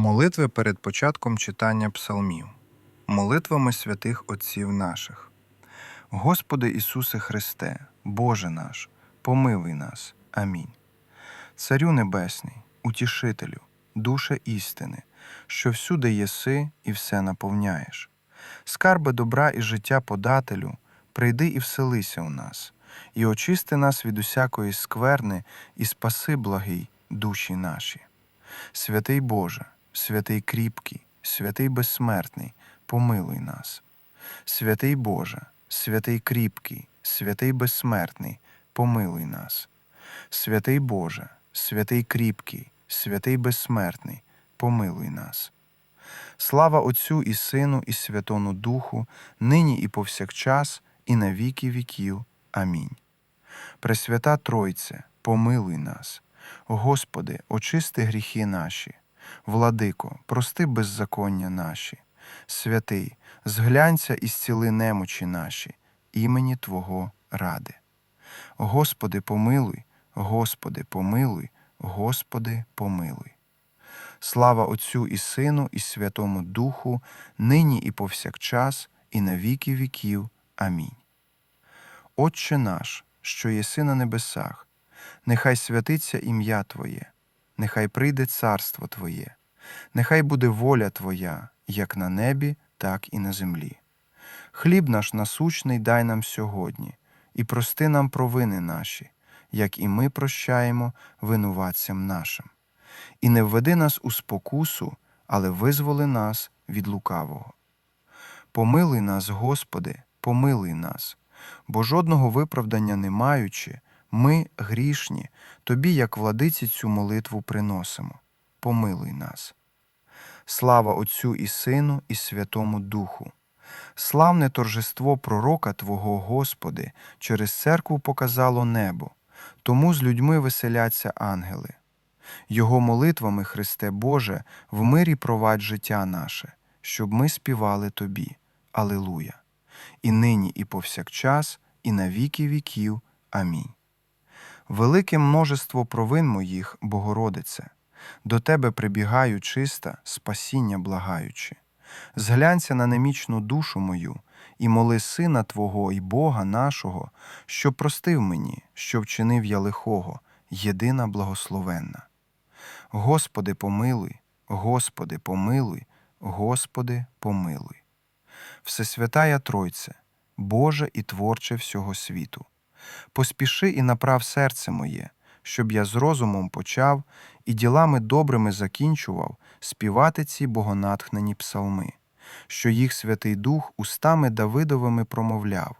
Молитви перед початком читання псалмів. Молитвами святих Отців наших. Господи Ісусе Христе, Боже наш, помилуй нас. Амінь. Царю Небесний, Утішителю, душе істини, що всюди єси і все наповняєш. Скарби добра і життя подателю, прийди і вселися у нас, і очисти нас від усякої скверни, і спаси благий душі наші. Святий Боже, святий кріпкий, святий безсмертний, помилуй нас. Святий Боже, святий кріпкий, святий безсмертний, помилуй нас. Святий Боже, святий кріпкий, святий безсмертний, помилуй нас. Слава Отцю і Сину, і Святому Духу, нині і повсякчас, і на віки віків. Амінь. Пресвята Тройце, помилуй нас. Господи, очисти гріхи наші. Владико, прости беззаконня наші. Святий, зглянься і зціли немочі наші, імені Твого ради. Господи, помилуй, Господи, помилуй, Господи, помилуй. Слава Отцю і Сину, і Святому Духу, нині і повсякчас, і на віки віків. Амінь. Отче наш, що єси на небесах, нехай святиться ім'я Твоє, нехай прийде царство Твоє, нехай буде воля Твоя, як на небі, так і на землі. Хліб наш насущний дай нам сьогодні, і прости нам провини наші, як і ми прощаємо винуватцям нашим. І не введи нас у спокусу, але визволи нас від лукавого. Помилуй нас, Господи, помилуй нас, бо жодного виправдання не маючи, ми, грішні, Тобі, як владиці, цю молитву приносимо. Помилуй нас. Слава Отцю і Сину, і Святому Духу. Славне торжество пророка Твого, Господи, через церкву показало небо, тому з людьми веселяться ангели. Його молитвами, Христе Боже, в мирі провадь життя наше, щоб ми співали Тобі. Алилуя! І нині, і повсякчас, і на віки віків. Амінь. Велике множество провин моїх, Богородице, до Тебе прибігаю чиста, спасіння благаючи. Зглянься на немічну душу мою, і моли Сина Твого і Бога нашого, що простив мені, що вчинив я лихого, єдина благословенна. Господи, помилуй, Господи, помилуй, Господи, помилуй. Всесвятая Тройце, Боже і Творче всього світу, поспіши і направ серце моє, щоб я з розумом почав і ділами добрими закінчував співати ці богонатхнені псалми, що їх Святий Дух устами Давидовими промовляв,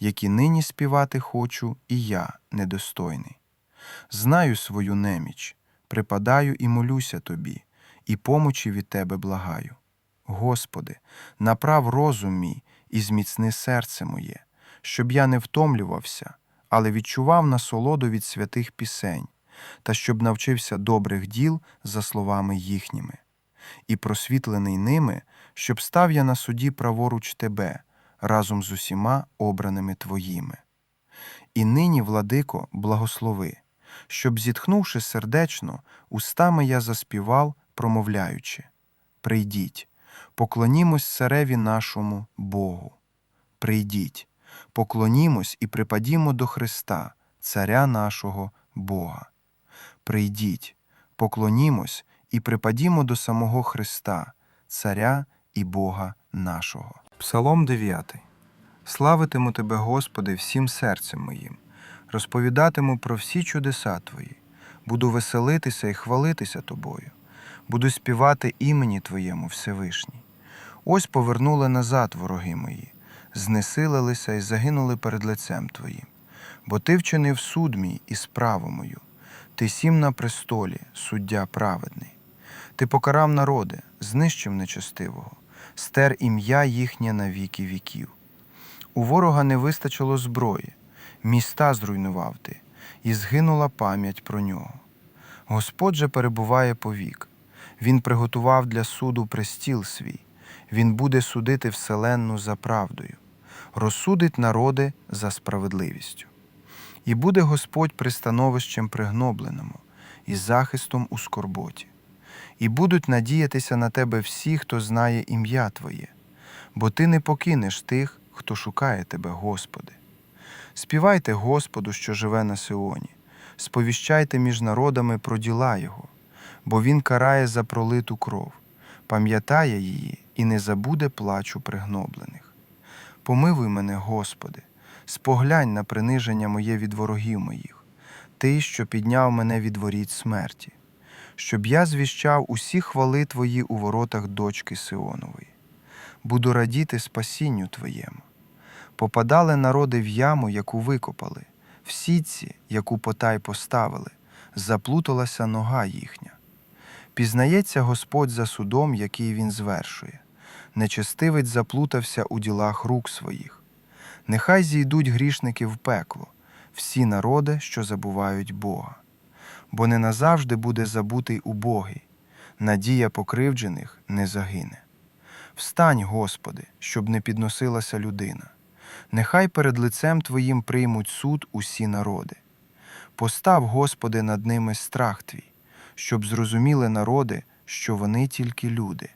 які нині співати хочу і я, недостойний. Знаю свою неміч, припадаю і молюся тобі, і помочі від тебе благаю. Господи, направ розум мій і зміцни серце моє, щоб я не втомлювався, але відчував насолоду від святих пісень, та щоб навчився добрих діл за словами їхніми, і просвітлений ними, щоб став я на суді праворуч Тебе разом з усіма обраними Твоїми. І нині, владико, благослови, щоб, зітхнувши сердечно, устами я заспівав, промовляючи Прийдіть, поклонімось цареві нашому Богу. Прийдіть, поклонімось і припадімо до Христа, Царя нашого Бога. Прийдіть, поклонімось і припадімо до самого Христа, Царя і Бога нашого. Псалом 9. Славитиму Тебе, Господи, всім серцем моїм, розповідатиму про всі чудеса Твої, буду веселитися і хвалитися Тобою, буду співати імені Твоєму Всевишній. Ось повернули назад вороги мої, знесилилися і загинули перед лицем Твоїм. Бо Ти вчинив суд мій і справу мою, Ти сім на престолі, суддя праведний. Ти покарав народи, знищив нечестивого, стер ім'я їхнє на віки віків. У ворога не вистачило зброї, міста зруйнував ти, і згинула пам'ять про нього. Господь же перебуває повік. Він приготував для суду престіл свій, він буде судити вселенну за правдою, розсудить народи за справедливістю. І буде Господь пристановищем пригнобленому і захистом у скорботі. і будуть надіятися на тебе всі, хто знає ім'я Твоє, бо Ти не покинеш тих, хто шукає Тебе, Господи. Співайте Господу, що живе на Сионі, сповіщайте між народами про діла Його, бо Він карає за пролиту кров, пам'ятає її і не забуде плачу пригноблених. Помилуй мене, Господи, споглянь на приниження моє від ворогів моїх, Ти, що підняв мене від воріт смерті, щоб я звіщав усі хвали Твої у воротах дочки Сионової. Буду радіти спасінню Твоєму. Попадали народи в яму, яку викопали, в сітці, яку потай поставили, заплуталася нога їхня. Пізнається Господь за судом, який він звершує. Нечестивець заплутався у ділах рук своїх. Нехай зійдуть грішники в пекло, всі народи, що забувають Бога. Бо не назавжди буде забутий убогий, надія покривджених не загине. Встань, Господи, щоб не підносилася людина. Нехай перед лицем Твоїм приймуть суд усі народи. Постав, Господи, над ними страх Твій, щоб зрозуміли народи, що вони тільки люди.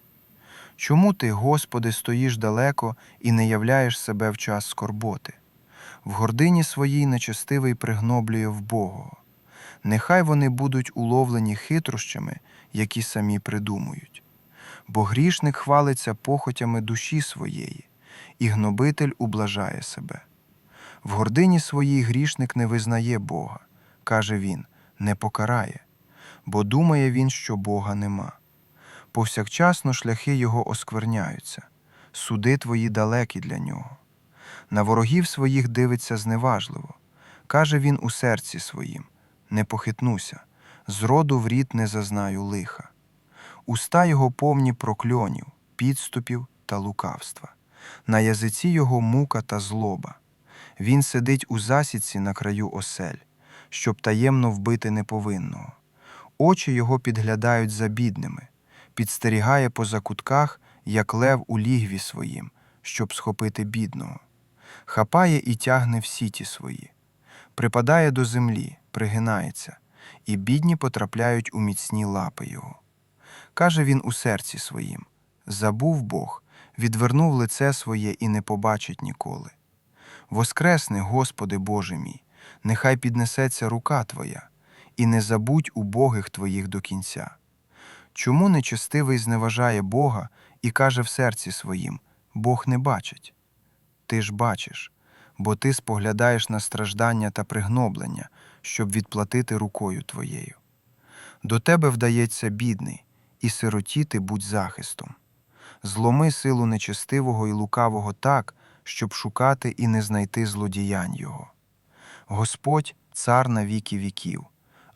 Чому ти, Господи, стоїш далеко і не являєш себе в час скорботи? В гордині своїй нечестивий пригноблює в Богого. Нехай вони будуть уловлені хитрощами, які самі придумують. Бо грішник хвалиться похотями душі своєї, і гнобитель ублажає себе. В гордині своїй грішник не визнає Бога, каже він, не покарає, бо думає він, що Бога нема. Повсякчасно шляхи його оскверняються, суди твої далекі для нього. На ворогів своїх дивиться зневажливо. Каже він у серці своїм: не похитнуся, зроду в рід не зазнаю лиха. Уста його повні прокльонів, підступів та лукавства. На язиці його мука та злоба. Він сидить у засідці на краю осель, щоб таємно вбити неповинного. Очі його підглядають за бідними, підстерігає по закутках, як лев у лігві своїм, щоб схопити бідного. Хапає і тягне в сіті свої, припадає до землі, пригинається, і бідні потрапляють у міцні лапи його. Каже він у серці своїм: Забув Бог, відвернув лице своє і не побачить ніколи. Воскресни, Господи Боже мій, нехай піднесеться рука Твоя, і не забудь убогих Твоїх до кінця. Чому нечестивий зневажає Бога і каже в серці своїм: Бог не бачить? Ти ж бачиш, бо ти споглядаєш на страждання та пригноблення, щоб відплатити рукою Твоєю. До тебе вдається бідний, і сиротіти будь захистом. Зломи силу нечестивого і лукавого так, щоб шукати і не знайти злодіянь його. Господь цар на віки віків,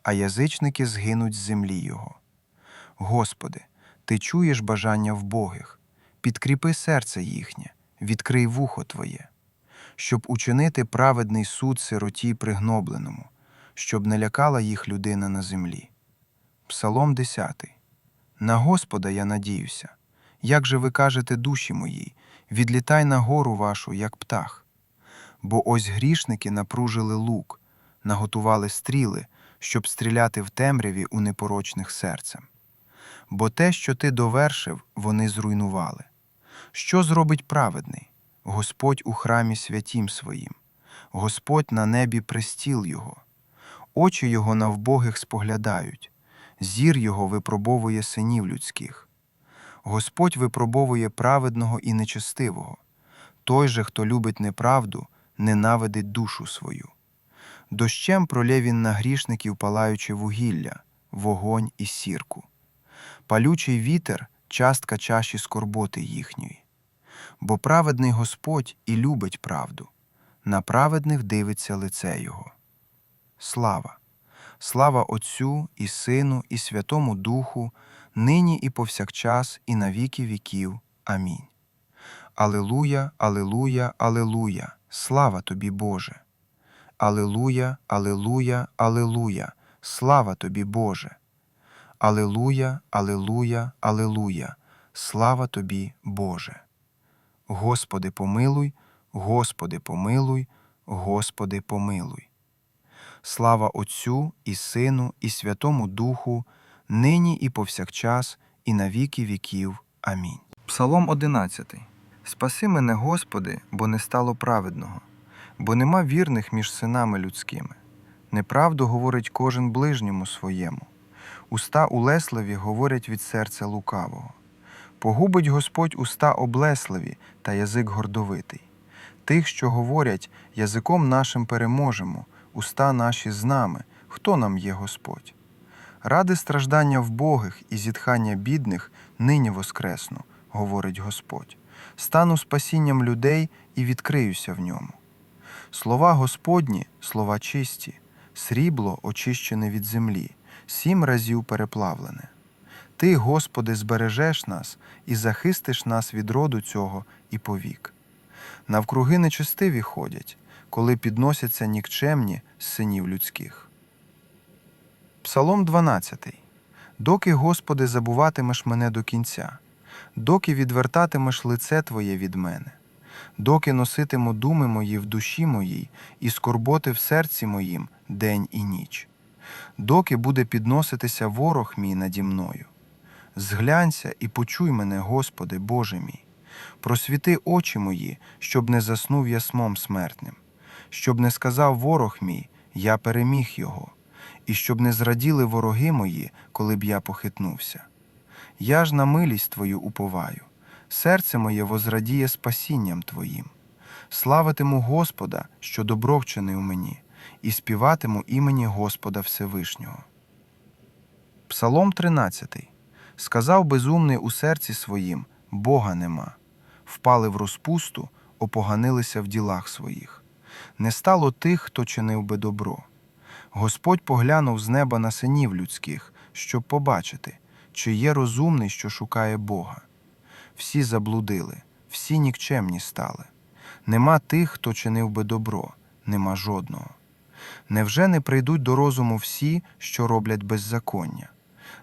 а язичники згинуть з землі його. Господи, ти чуєш бажання вбогих, підкріпи серце їхнє, відкрий вухо Твоє, щоб учинити праведний суд сироті пригнобленому, щоб не лякала їх людина на землі. Псалом 10. На Господа я надіюся. Як же ви кажете душі моїй, відлітай на гору вашу, як птах. Бо ось грішники напружили лук, наготували стріли, щоб стріляти в темряві у непорочних серцем. Бо те, що ти довершив, вони зруйнували. Що зробить праведний? Господь у храмі святім своїм, Господь на небі престіл його, очі його на вбогих споглядають, зір його випробовує синів людських. Господь випробовує праведного і нечестивого. Той же, хто любить неправду, ненавидить душу свою. Дощем пролє він на грішників палаючи вугілля, вогонь і сірку. Палючий вітер частка чаші скорботи їхньої. Бо праведний Господь і любить правду, на праведних дивиться лице Його. Слава! Слава Отцю і Сину, і Святому Духу, нині і повсякчас, і на віки віків. Амінь. Алилуя, Алилуя, Алилуя, слава тобі, Боже. Алилуя, Алилуя, Алилуя, слава тобі, Боже. Алилуя, Алилуя, Алилуя, слава тобі, Боже. Господи, помилуй, Господи, помилуй, Господи, помилуй. Слава Отцю і Сину, і Святому Духу, нині і повсякчас, і на віки віків. Амінь. Псалом 11. Спаси мене, Господи, бо не стало праведного, бо нема вірних між синами людськими. Неправду говорить кожен ближньому своєму. Уста улесливі говорять від серця лукавого. Погубить Господь уста облесливі та язик гордовитий. Тих, що говорять, язиком нашим переможемо, уста наші з нами, хто нам є Господь? Ради страждання вбогих і зітхання бідних нині воскресну, говорить Господь. Стану спасінням людей і відкриюся в ньому. Слова Господні, слова чисті, срібло очищене від землі, сім разів переплавлене. Ти, Господи, збережеш нас і захистиш нас від роду цього і повік. Навкруги нечестиві ходять, коли підносяться нікчемні з синів людських. Псалом 12. Доки, Господи, забуватимеш мене до кінця, доки відвертатимеш лице Твоє від мене, доки носитиму думи мої в душі моїй і скорботи в серці моїм день і ніч, доки буде підноситися ворог мій наді мною. Зглянься і почуй мене, Господи, Боже мій. Просвіти очі мої, щоб не заснув я смом смертним, щоб не сказав ворог мій, я переміг його, і щоб не зраділи вороги мої, коли б я похитнувся. Я ж на милість Твою уповаю, серце моє возрадіє спасінням Твоїм. Славитиму Господа, що добро вчинив мені, і співатиму імені Господа Всевишнього. Псалом 13. Сказав безумний у серці своїм Бога нема. Впали в розпусту, опоганилися в ділах своїх. Не стало тих, хто чинив би добро. Господь поглянув з неба на синів людських, щоб побачити, чи є розумний, що шукає Бога. Всі заблудили, всі нікчемні стали. Нема тих, хто чинив би добро, нема жодного. Невже не прийдуть до розуму всі, що роблять беззаконня?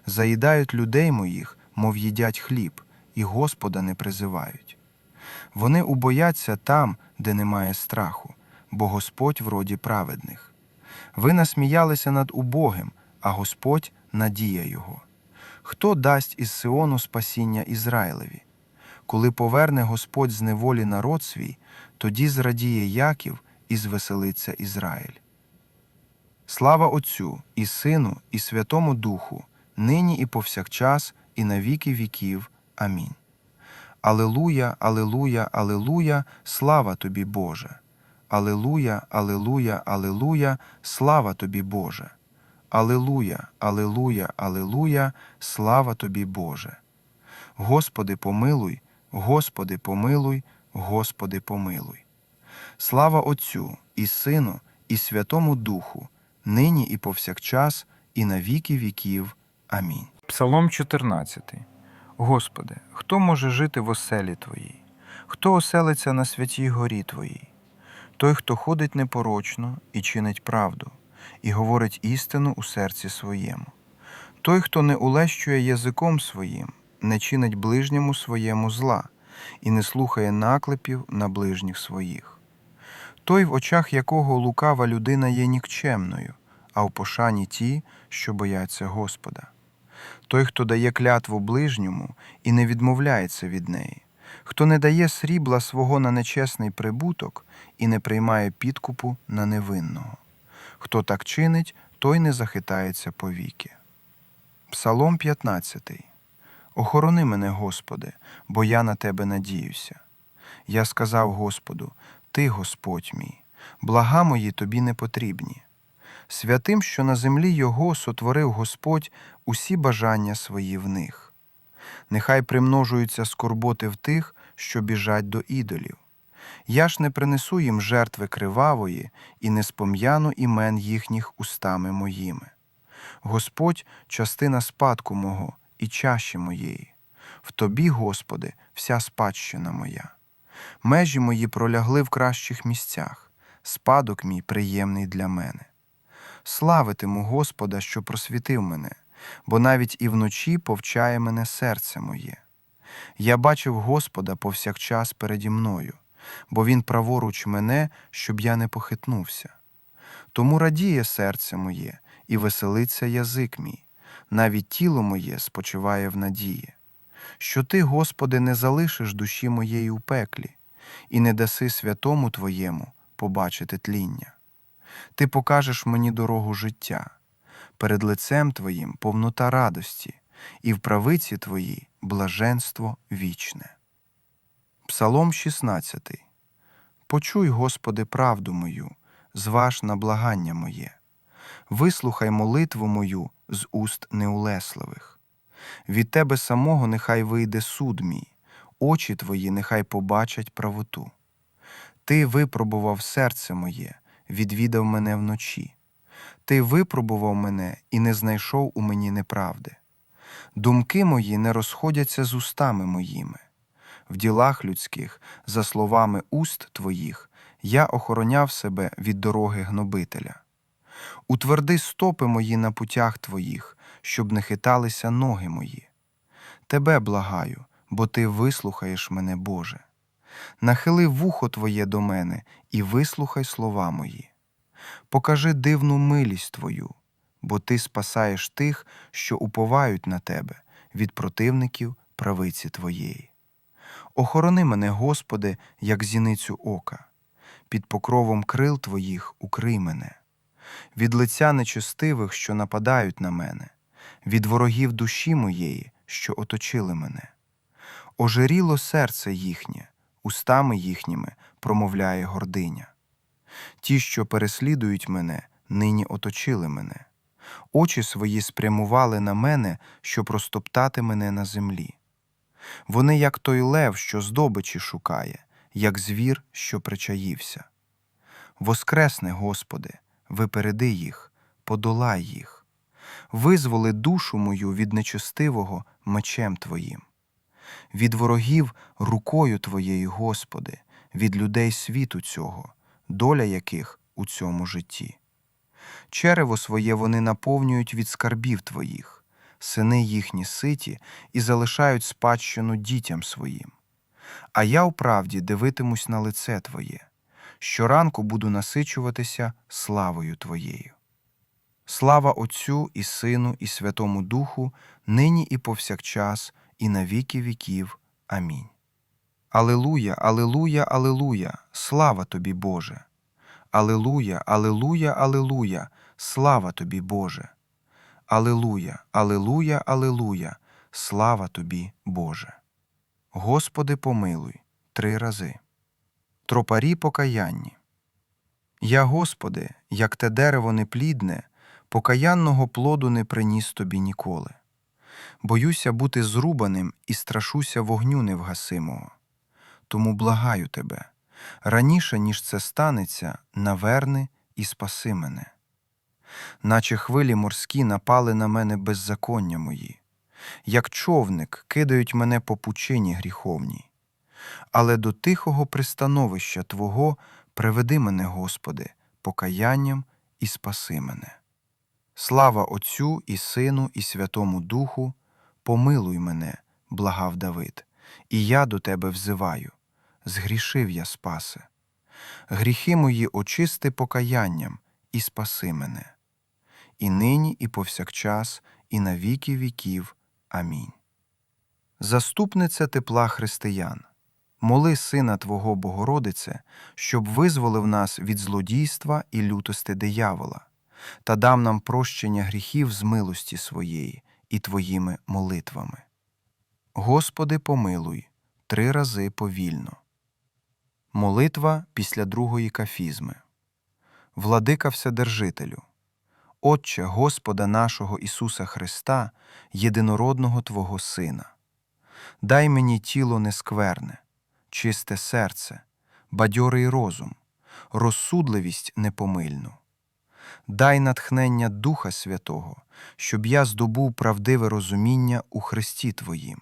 Заїдають людей моїх, мов їдять хліб, і Господа не призивають. Вони убояться там, де немає страху, бо Господь в роді праведних. Ви насміялися над убогим, а Господь надія його. Хто дасть із Сиону спасіння Ізраїлеві? Коли поверне Господь з неволі народ свій, тоді зрадіє Яків і звеселиться Ізраїль. Слава Отцю і Сину, і Святому Духу, нині і повсякчас, і на віки віків. Амінь. Алилуя, Алилуя, Алилуя, слава тобі, Боже. Алилуя, Алилуя, Алилуя, слава тобі, Боже. Алилуя, Алилуя, Алилуя, слава тобі, Боже. Господи, помилуй, Господи, помилуй, Господи, помилуй. Слава Отцю і Сину, і Святому Духу, нині і повсякчас, і на віки віків. Амінь. Псалом 14. Господи, хто може жити в оселі Твоїй? Хто оселиться на святій горі Твоїй? Той, хто ходить непорочно і чинить правду, і говорить істину у серці своєму. Той, хто не улещує язиком своїм, не чинить ближньому своєму зла, і не слухає наклепів на ближніх своїх. Той, в очах якого лукава людина є нікчемною, а в пошані ті, що бояться Господа. Той, хто дає клятву ближньому і не відмовляється від неї, хто не дає срібла свого на нечесний прибуток і не приймає підкупу на невинного. Хто так чинить, той не захитається повіки. Псалом 15. Охорони мене, Господи, бо я на Тебе надіюся. Я сказав Господу, Ти, Господь мій, блага мої тобі не потрібні. Святим, що на землі Його сотворив Господь усі бажання свої в них. Нехай примножуються скорботи в тих, що біжать до ідолів. Я ж не принесу їм жертви кривавої і не спом'яну імен їхніх устами моїми. Господь частина спадку мого і чаші моєї. В тобі, Господи, вся спадщина моя. Межі мої пролягли в кращих місцях, спадок мій приємний для мене. Славитиму Господа, що просвітив мене, бо навіть і вночі повчає мене серце моє. Я бачив Господа повсякчас переді мною, бо Він праворуч мене, щоб я не похитнувся. Тому радіє серце моє і веселиться язик мій. навіть тіло моє спочиває в надії, що ти, Господи, не залишиш душі моєї у пеклі і не даси святому Твоєму побачити тління. Ти покажеш мені дорогу життя, перед лицем Твоїм повнота радості, і в правиці Твоїй блаженство вічне. Псалом 16. Почуй, Господи, правду мою, зваж на благання моє. Вислухай молитву мою з уст неулесливих. Від Тебе самого нехай вийде суд мій, очі Твої нехай побачать правоту. Ти випробував серце моє, відвідав мене вночі. Ти випробував мене і не знайшов у мені неправди. Думки мої не розходяться з устами моїми. В ділах людських, за словами уст твоїх, я охороняв себе від дороги гнобителя. Утверди стопи мої на путях твоїх, щоб не хиталися ноги мої. Тебе благаю, бо ти вислухаєш мене, Боже. Нахили вухо Твоє до мене і вислухай слова мої. Покажи дивну милість Твою, бо Ти спасаєш тих, що уповають на Тебе від противників правиці Твоєї. Охорони мене, Господи, як зіницю ока, під покровом крил Твоїх укрий мене, від лиця нечестивих, що нападають на мене, від ворогів душі моєї, що оточили мене. Ожиріло серце їхнє, устами їхніми промовляє гординя. Ті, що переслідують мене, нині оточили мене. Очі свої спрямували на мене, щоб розтоптати мене на землі. Вони, як той лев, що здобичі шукає, як звір, що причаївся. Воскресне, Господи, випереди їх, подолай їх, визволи душу мою від нечестивого мечем Твоїм, від ворогів рукою Твоєю, Господи, від людей світу цього, доля яких у цьому житті. Черево своє вони наповнюють від скарбів Твоїх, сини їхні ситі і залишають спадщину дітям своїм. А я вправді дивитимусь на лице Твоє, щоранку буду насичуватися славою Твоєю. Слава Отцю і Сину, і Святому Духу, нині і повсякчас, і на віки віків. Амінь. Алилуя, Алилуя, Алилуя, слава тобі, Боже. Алилуя, Алилуя, Алилуя, слава тобі, Боже. Алилуя, Алилуя, Алилуя, слава тобі, Боже. Господи, помилуй три рази. Тропарі покаянні. Я, Господи, як те дерево неплідне, покаянного плоду не приніс тобі ніколи. Боюся бути зрубаним і страшуся вогню невгасимого. Тому благаю тебе, раніше, ніж це станеться, наверни і спаси мене. Наче хвилі морські напали на мене беззаконня мої, як човник кидають мене по пучині гріховній. Але до тихого пристановища Твого приведи мене, Господи, покаянням і спаси мене. Слава Отцю і Сину, і Святому Духу, помилуй мене, благав Давид, і я до Тебе взиваю. Згрішив я, спасе. Гріхи мої очисти покаянням і спаси мене. І нині, і повсякчас, і на віки віків. Амінь. Заступниця тепла християн, моли Сина Твого Богородице, щоб визволив нас від злодійства і лютости диявола, та дав нам прощення гріхів з милості своєї і Твоїми молитвами. Господи, помилуй три рази повільно. Молитва після другої кафізми. Владика Вседержителю. Отче Господа нашого Ісуса Христа, єдинородного Твого Сина, дай мені тіло нескверне, чисте серце, бадьорий розум, розсудливість непомильну. Дай натхнення Духа Святого, щоб я здобув правдиве розуміння у Христі Твоїм,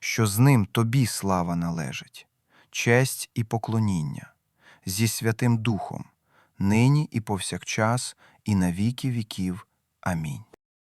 що з ним Тобі слава належить, честь і поклоніння, зі Святим Духом, нині і повсякчас, і на віки віків. Амінь.